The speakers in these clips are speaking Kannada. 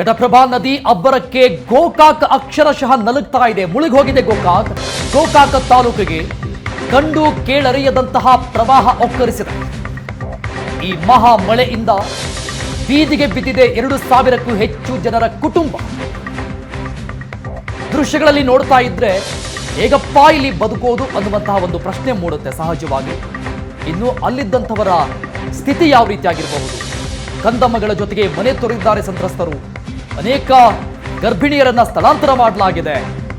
ಘಟಪ್ರಭಾ ನದಿ ಅಬ್ಬರಕ್ಕೆ ಗೋಕಾಕ್ ಅಕ್ಷರಶಃ ನಲುಗ್ತಾ ಇದೆ. ಮುಳುಗಿ ಹೋಗಿದೆ ಗೋಕಾಕ್. ಗೋಕಾಕ್ ತಾಲೂಕಿಗೆ ಕಂಡು ಕೇಳರಿಯದಂತಹ ಪ್ರವಾಹ ಒಕ್ಕರಿಸಿದೆ. ಈ ಮಹಾ ಮಳೆಯಿಂದ ಬೀದಿಗೆ ಬಿದ್ದಿದೆ ಎರಡು ಸಾವಿರಕ್ಕೂ ಹೆಚ್ಚು ಜನರ ಕುಟುಂಬ. ದೃಶ್ಯಗಳಲ್ಲಿ ನೋಡ್ತಾ ಇದ್ರೆ ಹೇಗಪ್ಪ ಇಲ್ಲಿ ಬದುಕೋದು ಅನ್ನುವಂತಹ ಒಂದು ಪ್ರಶ್ನೆ ಮೂಡುತ್ತೆ ಸಹಜವಾಗಿ. ಇನ್ನು ಅಲ್ಲಿದ್ದಂಥವರ ಸ್ಥಿತಿ ಯಾವ ರೀತಿಯಾಗಿರಬಹುದು? ಕಂದಮ್ಮಗಳ ಜೊತೆಗೆ ಮನೆ ತೊರೆದಿದ್ದಾರೆ ಸಂತ್ರಸ್ತರು. ಅನೇಕ ಗರ್ಭಿಣಿಯರನ್ನ ಸ್ಥಳಾಂತರ ಮಾಡಲಾಗಿದೆ.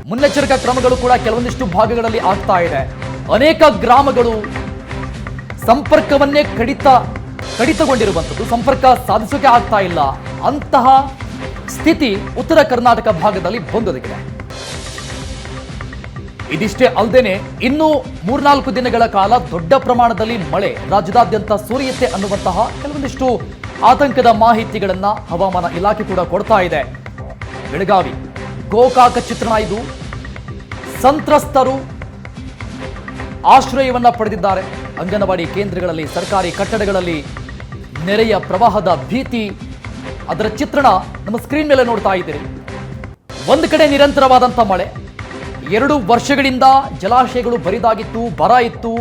ಮುನ್ನೆಚ್ಚರಿಕಾ ಕ್ರಮಗಳು ಕೂಡ ಕೆಲವೊಂದಿಷ್ಟು ಭಾಗಗಳಲ್ಲಿ ಆಗ್ತಾ ಇದೆ. ಅನೇಕ ಗ್ರಾಮಗಳು ಸಂಪರ್ಕವನ್ನೇ ಕಡಿತ, ಕಡಿತಗೊಂಡಿರುವಂಥದ್ದು. ಸಂಪರ್ಕ ಸಾಧಿಸೋಕೆ ಆಗ್ತಾ ಇಲ್ಲ. ಅಂತಹ ಸ್ಥಿತಿ ಉತ್ತರ ಕರ್ನಾಟಕ ಭಾಗದಲ್ಲಿ ಬಂದೊದಗಿದೆ. ಇದಿಷ್ಟೇ ಅಲ್ಲದೇನೆ ಇನ್ನು ಮೂರ್ನಾಲ್ಕು ದಿನಗಳ ಕಾಲ ದೊಡ್ಡ ಪ್ರಮಾಣದಲ್ಲಿ ಮಳೆ, ರಾಜ್ಯದಾದ್ಯಂತ ಸುರಿಯುತ್ತೆ ಅನ್ನುವಂತಹ ಕೆಲವೊಂದಿಷ್ಟು ಆತಂಕದ ಮಾಹಿತಿಗಳನ್ನ ಹವಾಮಾನ ಇಲಾಖೆ ಕೂಡ ಕೊಡ್ತಾ ಇದೆ. ಬೆಳಗಾವಿ, ಗೋಕಾಕ ಚಿತ್ರಣ ಇದು. ಸಂತ್ರಸ್ತರು ಆಶ್ರಯವನ್ನ ಪಡೆದಿದ್ದಾರೆ. ಅಂಗನವಾಡಿ ಕೇಂದ್ರಗಳಲ್ಲಿ, ಸರ್ಕಾರಿ ಕಟ್ಟಡಗಳಲ್ಲಿ ನೆರೆಯ ಪ್ರವಾಹದ ಭೀತಿ. ಅದರ ಚಿತ್ರಣ ನಮ್ಮ ಸ್ಕ್ರೀನ್ ಮೇಲೆ ನೋಡ್ತಾ ಇದ್ದೀರಿ. ಒಂದು ಕಡೆ ನಿರಂತರವಾದಂಥ ಮಳೆ. ಎರಡು ವರ್ಷಗಳಿಂದ ಜಲಾಶಯಗಳು ಬರಿದಾಗಿತ್ತು, ಬರ ಇತ್ತು.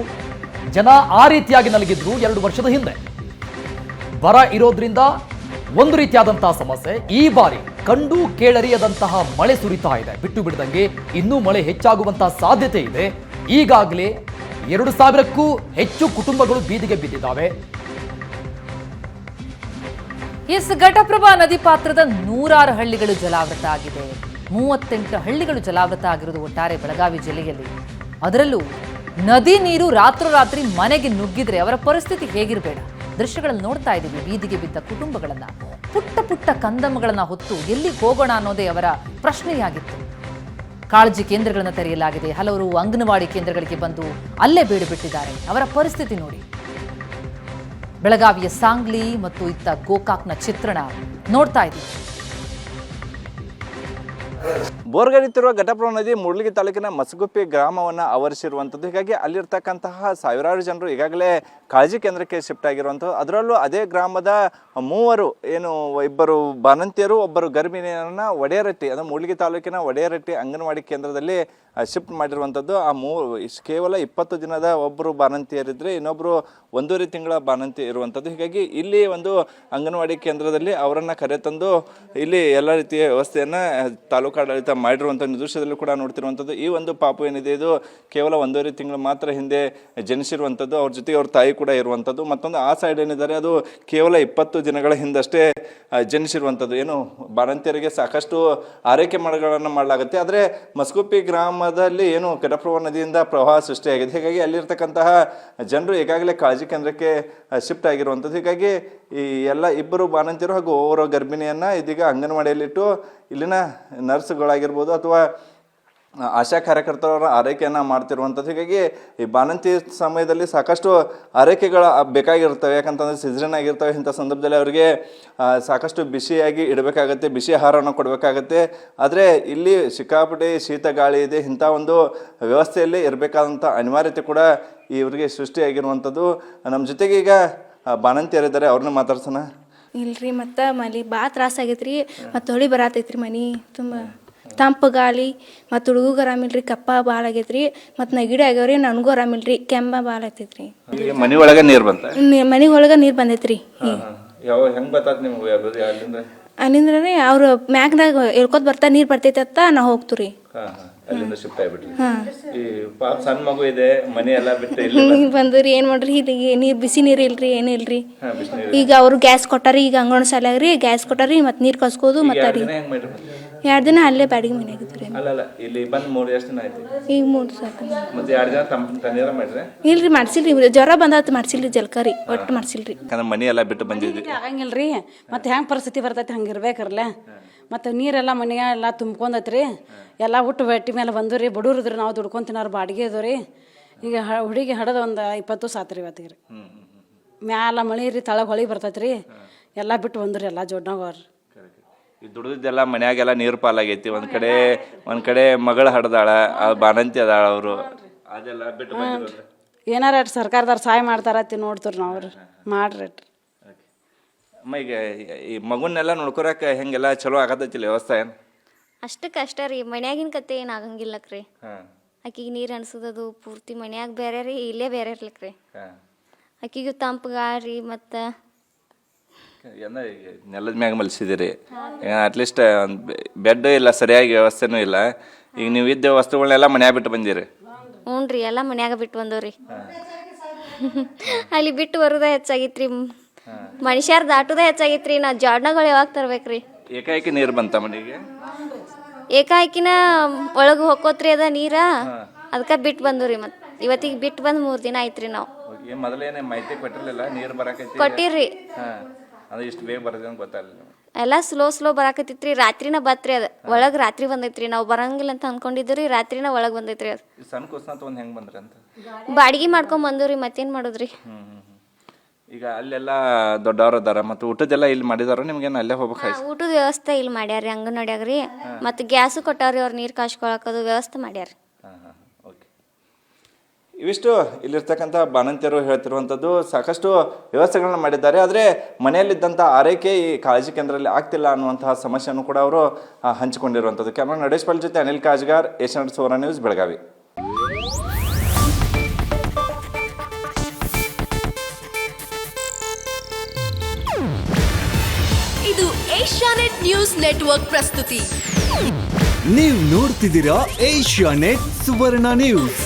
ಜನ ಆ ರೀತಿಯಾಗಿ ನಲಗಿದ್ರು ಎರಡು ವರ್ಷದ ಹಿಂದೆ. ಬರ ಇರೋದ್ರಿಂದ ಒಂದು ರೀತಿಯಾದಂತಹ ಸಮಸ್ಯೆ. ಈ ಬಾರಿ ಕಂಡು ಕೇಳರಿಯದಂತಹ ಮಳೆ ಸುರಿತಾ ಇದೆ. ಬಿಟ್ಟು ಬಿಡದಂಗೆ ಇನ್ನೂ ಮಳೆ ಹೆಚ್ಚಾಗುವಂತಹ ಸಾಧ್ಯತೆ ಇದೆ. ಈಗಾಗಲೇ ಎರಡು ಸಾವಿರಕ್ಕೂ ಹೆಚ್ಚು ಕುಟುಂಬಗಳು ಬೀದಿಗೆ ಬಿದ್ದಿದ್ದಾವೆ. ಎಸ್, ಘಟಪ್ರಭಾ ನದಿ ಪಾತ್ರದ ನೂರಾರು ಹಳ್ಳಿಗಳು ಜಲಾವೃತ ಆಗಿದೆ. ಮೂವತ್ತೆಂಟು ಹಳ್ಳಿಗಳು ಜಲಾವೃತ ಆಗಿರುವುದು ಒಟ್ಟಾರೆ ಬೆಳಗಾವಿ ಜಿಲ್ಲೆಯಲ್ಲಿ. ಅದರಲ್ಲೂ ನದಿ ನೀರು ರಾತ್ರೋರಾತ್ರಿ ಮನೆಗೆ ನುಗ್ಗಿದ್ರೆ ಅವರ ಪರಿಸ್ಥಿತಿ ಹೇಗಿರಬೇಡ. ದೃಶ್ಯಗಳಲ್ಲಿ ನೋಡ್ತಾ ಇದ್ದೀವಿ. ಬೀದಿಗೆ ಬಿದ್ದ ಕುಟುಂಬಗಳನ್ನ. ಪುಟ್ಟ ಪುಟ್ಟ ಕಂದಮಗಳನ್ನು ಹೊತ್ತು ಎಲ್ಲಿಗೆ ಹೋಗೋಣ ಅನ್ನೋದೇ ಅವರ ಪ್ರಶ್ನೆಯಾಗಿತ್ತು. ಕಾಳಜಿ ಕೇಂದ್ರಗಳನ್ನು ತೆರೆಯಲಾಗಿದೆ. ಹಲವರು ಅಂಗನವಾಡಿ ಕೇಂದ್ರಗಳಿಗೆ ಬಂದು ಅಲ್ಲೇ ಬೀಡು ಬಿಟ್ಟಿದ್ದಾರೆ. ಅವರ ಪರಿಸ್ಥಿತಿ ನೋಡಿ. ಬೆಳಗಾವಿಯ ಸಾಂಗ್ಲಿ ಮತ್ತು ಇತ್ತ ಗೋಕಾಕ್ನ ಚಿತ್ರಣ ನೋಡ್ತಾ ಇದ್ದೀವಿ. ಬೋರ್ಗರಿತಿರುವ ಘಟಪ್ರಭಾ ನದಿ ಮೂಡ್ಲಿಗಿ ತಾಲೂಕಿನ ಮಸಗುಪ್ಪಿ ಗ್ರಾಮವನ್ನು ಆವರಿಸಿರುವಂಥದ್ದು. ಹೀಗಾಗಿ ಅಲ್ಲಿರ್ತಕ್ಕಂತಹ ಸಾವಿರಾರು ಜನರು ಈಗಾಗಲೇ ಕಾಳಜಿ ಕೇಂದ್ರಕ್ಕೆ ಶಿಫ್ಟ್ ಆಗಿರುವಂಥದ್ದು. ಅದರಲ್ಲೂ ಅದೇ ಗ್ರಾಮದ ಮೂವರು, ಏನು, ಇಬ್ಬರು ಬಾಣಂತಿಯರು, ಒಬ್ಬರು ಗರ್ಭಿಣಿಯರನ್ನು ಒಡೆಯರಟ್ಟಿ, ಅಂದರೆ ಮೂಡ್ಲಿಗಿ ತಾಲೂಕಿನ ಒಡೆಯರಟ್ಟಿ ಅಂಗನವಾಡಿ ಕೇಂದ್ರದಲ್ಲಿ ಶಿಫ್ಟ್ ಮಾಡಿರುವಂಥದ್ದು, ಆ ಮೂ ಕೇವಲ ಇಪ್ಪತ್ತು ದಿನದ ಒಬ್ಬರು ಬಾಣಂತಿಯರಿದ್ದರೆ ಇನ್ನೊಬ್ಬರು ಒಂದೂವರೆ ತಿಂಗಳ ಬಾಣಂತಿ ಇರುವಂಥದ್ದು. ಹೀಗಾಗಿ ಇಲ್ಲಿ ಒಂದು ಅಂಗನವಾಡಿ ಕೇಂದ್ರದಲ್ಲಿ ಅವರನ್ನು ಕರೆತಂದು ಇಲ್ಲಿ ಎಲ್ಲ ರೀತಿಯ ವ್ಯವಸ್ಥೆಯನ್ನು ತಾಲೂಕು ಆಡಳಿತ ಮಾಡಿರುವಂಥ ದೃಶ್ಯದಲ್ಲೂ ಕೂಡ ನೋಡ್ತಿರುವಂಥದ್ದು. ಈ ಒಂದು ಪಾಪು ಏನಿದೆ, ಇದು ಕೇವಲ ಒಂದೂವರೆ ತಿಂಗಳು ಮಾತ್ರ ಹಿಂದೆ ಜನಿಸಿರುವಂಥದ್ದು. ಅವ್ರ ಜೊತೆಗೆ ಅವ್ರ ತಾಯಿ ಕೂಡ ಇರುವಂಥದ್ದು. ಮತ್ತೊಂದು ಆ ಸೈಡ್ ಏನಿದ್ದಾರೆ, ಅದು ಕೇವಲ ಇಪ್ಪತ್ತು ದಿನಗಳ ಹಿಂದಷ್ಟೇ ಜನಿಸಿರುವಂಥದ್ದು. ಏನು, ಬಾಣಂತಿಯರಿಗೆ ಸಾಕಷ್ಟು ಆರೈಕೆ ಮಾಡಗಳನ್ನು ಮಾಡಲಾಗುತ್ತೆ. ಆದರೆ ಮಸ್ಗುಪ್ಪಿ ಗ್ರಾಮದಲ್ಲಿ ಏನು ಕೆಡಪ್ರಭಾ ನದಿಯಿಂದ ಪ್ರವಾಹ ಸೃಷ್ಟಿಯಾಗಿದೆ. ಹೀಗಾಗಿ ಅಲ್ಲಿರ್ತಕ್ಕಂತಹ ಜನರು ಈಗಾಗಲೇ ಕಾಳಜಿ ಕೇಂದ್ರಕ್ಕೆ ಶಿಫ್ಟ್ ಆಗಿರುವಂಥದ್ದು. ಹೀಗಾಗಿ ಈ ಎಲ್ಲ ಇಬ್ಬರು ಬಾಣಂತಿಯರು ಹಾಗೂ ಓವರ ಗರ್ಭಿಣಿಯನ್ನು ಇದೀಗ ಅಂಗನವಾಡಿಯಲ್ಲಿಟ್ಟು ಇಲ್ಲಿನ ನರ್ಸ್ಗಳಾಗಿರ್ಬೋದು ಅಥವಾ ಆಶಾ ಕಾರ್ಯಕರ್ತರವರ ಆರೈಕೆಯನ್ನು ಮಾಡ್ತಿರುವಂಥದ್ದು. ಹೀಗಾಗಿ ಈ ಬಾಣಂತಿ ಸಮಯದಲ್ಲಿ ಸಾಕಷ್ಟು ಆರೈಕೆಗಳು ಬೇಕಾಗಿರ್ತವೆ. ಯಾಕಂತಂದರೆ ಸಿಜನ್ ಆಗಿರ್ತವೆ. ಇಂಥ ಸಂದರ್ಭದಲ್ಲಿ ಅವರಿಗೆ ಸಾಕಷ್ಟು ಬಿಸಿಯಾಗಿ ಇಡಬೇಕಾಗತ್ತೆ, ಬಿಸಿ ಆಹಾರವನ್ನು ಕೊಡಬೇಕಾಗತ್ತೆ. ಆದರೆ ಇಲ್ಲಿ ಸಿಕ್ಕಾಪಟ್ಟೆ ಶೀತ, ಗಾಳಿ ಇದೆ. ಇಂಥ ಒಂದು ವ್ಯವಸ್ಥೆಯಲ್ಲಿ ಇರಬೇಕಾದಂಥ ಅನಿವಾರ್ಯತೆ ಕೂಡ ಇವರಿಗೆ ಸೃಷ್ಟಿಯಾಗಿರುವಂಥದ್ದು. ನಮ್ಮ ಜೊತೆಗೆ ಈಗ ಬಾಣಂತಿ ಬಾಣಂತಿಯರಿದ್ದಾರೆ ಅವ್ರನ್ನ ಮಾತಾಡ್ಸೋಣ. ಇಲ್ರಿ ಮತ್ತು ಮಳಿ ಭಾಳ ತ್ರಾಸ ಆಗೈತ್ರಿ. ಮತ್ತು ಹೊಳಿ ಬರತೈತ್ರಿ ಮನೆ. ತುಂಬ ತಂಪು ಗಾಳಿ ಮತ್ತು ಹುಡುಗಗೆ ಆರಾಮಿಲ್ರಿ ಕಪ್ಪ ಭಾಳ ಆಗೈತ್ರಿ. ಮತ್ತು ನೆಗಡಿ ಆಗ್ಯಾವ್ರಿ ನನಗೂ ಆರಾಮಿಲ್ರಿ ಕೆಮ್ಮ ಭಾಳ ಆಗ್ತೈತ್ರಿ. ರೀ ಮನೆ ಒಳಗೆ ನೀರು ಬಂತ? ಮನೆ ಒಳಗೆ ನೀರು ಬಂದೈತ್ರಿ. ಯಾವ ಹೆಂಗೆ ಬರ್ತದ ನಿಮ್ಗೆ ಅಲ್ಲಿಂದ? ಅಲ್ಲಿಂದ್ರ ಅವ್ರು ಮ್ಯಾಗ್ನಾಗ ಇಳ್ಕೊತ ಬರ್ತಾ ನೀರು ಬರ್ತೈತೆ ಅಂತ ನಾವು ಹೋಗ್ತೀವಿ. ಅಲ್ಲಿಂದ ಶಿಫ್ಟ್ ಆಗ್ಬಿಟ್ರಿ. ಈ ಪಾಪ ಸಣ್ಣ ಮಗು ಇದೆ ಮನೆ ಎಲ್ಲ ಬಿಟ್ಟು ಇಲ್ಲಿ ಬಂದ್ರಿ ಏನು ಮಾಡ್ರಿ? ಇಲ್ಲಿಗೆ ನೀರು ಬಿಸಿ ನೀರು ಇಲ್ರಿ ಏನು ಇಲ್ರಿ? ಹಾ, ಈಗ ಅವ್ರು ಗ್ಯಾಸ್ ಕೊಟ್ಟಾರಿ ಈಗ ಅಂಗಣ ಸಾಲಾಗ್ರಿ ಗ್ಯಾಸ್ ಕೊಟ್ಟಾರಿ ಮತ್ತು ನೀರು ಕಸ್ಕೋದು ಮತ್ತು ಎರಡ್ ದಿನ ಅಲ್ಲೇ ಬಾಡಿಗೆ ಮನೆ ಆಗಿದ್ರಿ ಅಲ್ಲ ಅಲ್ಲ ಇಲ್ಲಿ ಬಂದು ಮೂರು ಎಷ್ಟು ದಿನ ಆಯ್ತು? ಈಗ ಮೂರು ಸಾಕು ಮತ್ತೆ ಎರಡು ಜನ ತಮ್ಮ ತಣ್ಣೀರ ಮಾಡ್ರಿ ಇಲ್ರಿ ಮಾಡ್ಸಿಲ್ರಿ. ಜ್ವರ ಬಂದಾತ ಮಾಡ್ಸಿಲ್ರಿ ಜಲ್ಕಾರಿ ಒಟ್ಟು ಮಾಡ್ಸಿಲ್ರಿ. ಯಾಕಂದ್ರೆ ಮನೆ ಎಲ್ಲ ಬಿಟ್ಟು ಬಂದಿದ್ವಿ. ಆಗಂಗಿಲ್ರಿ. ಮತ್ತೆ ಹೆಂಗೆ ಪರಿಸ್ಥಿತಿ ಬರ್ತೈತಿ ಹಂಗೆ ಇರ್ಬೇಕರ್ಲೆ. ಮತ್ತು ನೀರೆಲ್ಲ ಮನೆಗೆ ಎಲ್ಲ ತುಂಬ್ಕೊಂಡತ್ರಿ. ಎಲ್ಲ ಹುಟ್ಟು ಬೆಟ್ಟಿ ಮೇಲೆ ಬಂದು ರೀ. ಬಡವ್ರದ್ರಿ ನಾವು ದುಡ್ಕೊಂಡ್ ತಿನ್ನೋರು ಬಾಡಿಗೆ ಇದು ರೀ. ಈಗ ಹ ಹುಡುಗಿ ಹಡದ ಒಂದು ಇಪ್ಪತ್ತು ಸಾತ್ರಿ ಇವತ್ತಿಗೆ ರೀ. ಮ್ಯಾಲ ಮಳೆ ರೀ ತಳಗ ಹೊಳಿ ಬರ್ತೈತೆ ರೀ ಎಲ್ಲ ಬಿಟ್ಟು ಬಂದ್ರಿ ಎಲ್ಲ ಜೋಡ್ನಾಗವ್ರಿ ಈ ದುಡ್ದಿದ್ದೆಲ್ಲ ಮನ್ಯಾಗೆಲ್ಲ ನೀರು ಪಾಲಾಗೈತಿ. ಒಂದ್ ಕಡೆ ಒಂದ್ ಕಡೆ ಮಗಳ ಹಡ್ದಾಳ ಆ ಬಾಣಂತಿ ಅದಾಳ ಅವರು. ಅದೆಲ್ಲ ಬಿಟ್ಟು ಬಂದಿರೋದು. ಏನಾರ ಸರ್ಕಾರದವ್ರು ಸಹಾಯ ಮಾಡ್ತಾರತ್ತಿ ನೋಡ್ತೀರಿ ನಾವು ಅವ್ರು. ಮಾಡ್ರಿ ಅಮ್ಮ ಈಗ ಈ ಮಗುನ್ನೆಲ್ಲ ನೋಡ್ಕೊರಕ್ಕೆ ಹೆಂಗೆಲ್ಲ ಚಲೋ ಆಗತೈತಿಲ್ಲ ವ್ಯವಸ್ಥೆ ಏನು? ಅಷ್ಟಕ್ಕೆ ಅಷ್ಟೇ ರೀ. ಮನ್ಯಾಗಿನ ಕತೆ ಏನು ಆಗಂಗಿಲ್ಲಕ್ರಿ ಹಾಂ. ಆಕಿಗೆ ನೀರು ಅನ್ಸೋದದು ಪೂರ್ತಿ ಮನ್ಯಾಗ ಬೇರೆ ರೀ ಇಲ್ಲೇ ಬೇರೆ ಇರ್ಲಿಕ್ರಿ ಹಾಂ. ಆಕಿಗೂ ತಂಪು ಗಾಳಿ ಮತ್ತು ನೆಲದ ಮ್ಯಾಗ ಮಲಸಿದಿರಿ. ಅಟ್ಲೀಸ್ಟ್ ಬೆಡ್ ಇಲ್ಲ ಸರಿಯಾಗಿ ವ್ಯವಸ್ಥೆನೂ ಇಲ್ಲ. ಈಗ ನೀವು ಇದ್ದ ವಸ್ತುಗಳನ್ನೆಲ್ಲ ಮನ್ಯಾಗ ಬಿಟ್ಟು ಬಂದಿರಿ. ಹ್ಞೂ ರೀ ಎಲ್ಲ ಮನ್ಯಾಗ ಬಿಟ್ಟು ಬಂದವ್ರಿ. ಅಲ್ಲಿ ಬಿಟ್ಟು ಬರೋದೇ ಹೆಚ್ಚಾಗಿತ್ರಿ. ಮನುಷ್ಯರ್ ದಾಟೋದೇ ಹೆಚ್ಚಾಗಿತ್ರಿ. ನಾ ಜಾಡ್ನಗಳು ಯಾವಾಗ ತರ್ಬೇಕ್ರಿ? ಏಕಾಏಕಿ ನೀರು ಬಂತ ಮನೆಗೆ? ಏಕಾಏಕಿನ ಒಳಗೆ ಹೊಕ್ಕೋತ್ರಿ ಅದ ನೀರ? ಅದಕ್ಕೆ ಬಿಟ್ಟು ಬಂದವ್ರಿ ಮತ್ತು ಇವತ್ತಿಗೆ ಬಿಟ್ಟು ಬಂದು ಮೂರು ದಿನ ಆಯ್ತ್ರಿ ನಾವು. ಏನು ಮಾಹಿತಿ ಕೊಟ್ಟಿರಲಿಲ್ಲ ನೀರು ಕೊಟ್ಟಿರ್ರಿ. ಅಂದ್ರೆ ಇಷ್ಟು ಬೇಗ ಬರ್ತದೆ ಅಂತ ಗೊತ್ತಾಗಲಿಲ್ಲ ಎಲ್ಲ ಸ್ಲೋ ಸ್ಲೋ ಬರಾಕತ್ತಿತ್ರಿ. ರಾತ್ರಿನ ಬತ್ರಿ ಅದ. ಒಳಗೆ ರಾತ್ರಿ ಬಂದೈತ್ರಿ. ನಾವು ಬರಂಗಿಲ್ಲ ಅಂತ ಅನ್ಕೊಂಡಿದ್ರಿ ರಾತ್ರಿನ ಒಳಗೆ ಬಂದೈತ್ರಿ ಅದು. ಈ ಸಣ್ಣ ಕುಸ್ನಂತ ತಗೊಂಡ್ ಹೆಂಗೆ ಬಂದ್ರಿ ಅಂತ? ಬಾಡಿಗೆ ಮಾಡ್ಕೊಂಡ್ ಬಂದವ್ರಿ ಮತ್ತೇನು ಮಾಡೋದ್ರಿ? ಈಗ ಅಲ್ಲೆಲ್ಲ ದೊಡ್ಡವ್ರು ಅದಾರ ಮತ್ತು ಊಟದೆಲ್ಲ ಇಲ್ಲಿ ಮಾಡಿದಾರ ನಿಮ್ಗೇನು ಅಲ್ಲೇ ಹೋಗ್ಬೇಕು ಹಾ, ಊಟದ ವ್ಯವಸ್ಥೆ ಇಲ್ಲಿ ಮಾಡ್ಯಾರ್ರಿ ಅಂಗನವಾಡ್ಯಾಗ ರೀ ಮತ್ತು ಗ್ಯಾಸು ಕೊಟ್ಟಾರ್ರಿ ಅವ್ರು ನೀರು ಕಾಸ್ಕೊಳಕದು ವ್ಯವಸ್ಥೆ ಮಾಡ್ಯಾರ ಹಾಂ. ಇವಿಷ್ಟು ಇಲ್ಲಿರ್ತಕ್ಕಂಥ ಬಾಣಂತಿಯರು ಹೇಳ್ತಿರುವಂಥದ್ದು ಸಾಕಷ್ಟು ವ್ಯವಸ್ಥೆಗಳನ್ನ ಮಾಡಿದ್ದಾರೆ. ಆದರೆ ಮನೆಯಲ್ಲಿದ್ದಂಥ ಆರೈಕೆ ಈ ಕಾಳಜಿ ಕೇಂದ್ರದಲ್ಲಿ ಆಗ್ತಿಲ್ಲ ಅನ್ನುವಂತಹ ಸಮಸ್ಯೆಯನ್ನು ಕೂಡ ಅವರು ಹಂಚಿಕೊಂಡಿರುವಂಥದ್ದು. ಕ್ಯಾಮ್ರಾ ನಡೇಶ್ ಪಾಲ್ ಜೊತೆ ಅನಿಲ್ ಕಾಜ್ಗಾರ್ ಏಷ್ಯಾನೆಟ್ ಸೋರಾ ನ್ಯೂಸ್ ಬೆಳಗಾವಿ. ಇದು ಏಷ್ಯಾನೆಟ್ ನ್ಯೂಸ್ ನೆಟ್ವರ್ಕ್ ಪ್ರಸ್ತುತಿ. ನೀವು ನೋಡ್ತಿದ್ದೀರಾ ಏಷ್ಯಾ ನೆಟ್ ಸುವರ್ಣ ನ್ಯೂಸ್.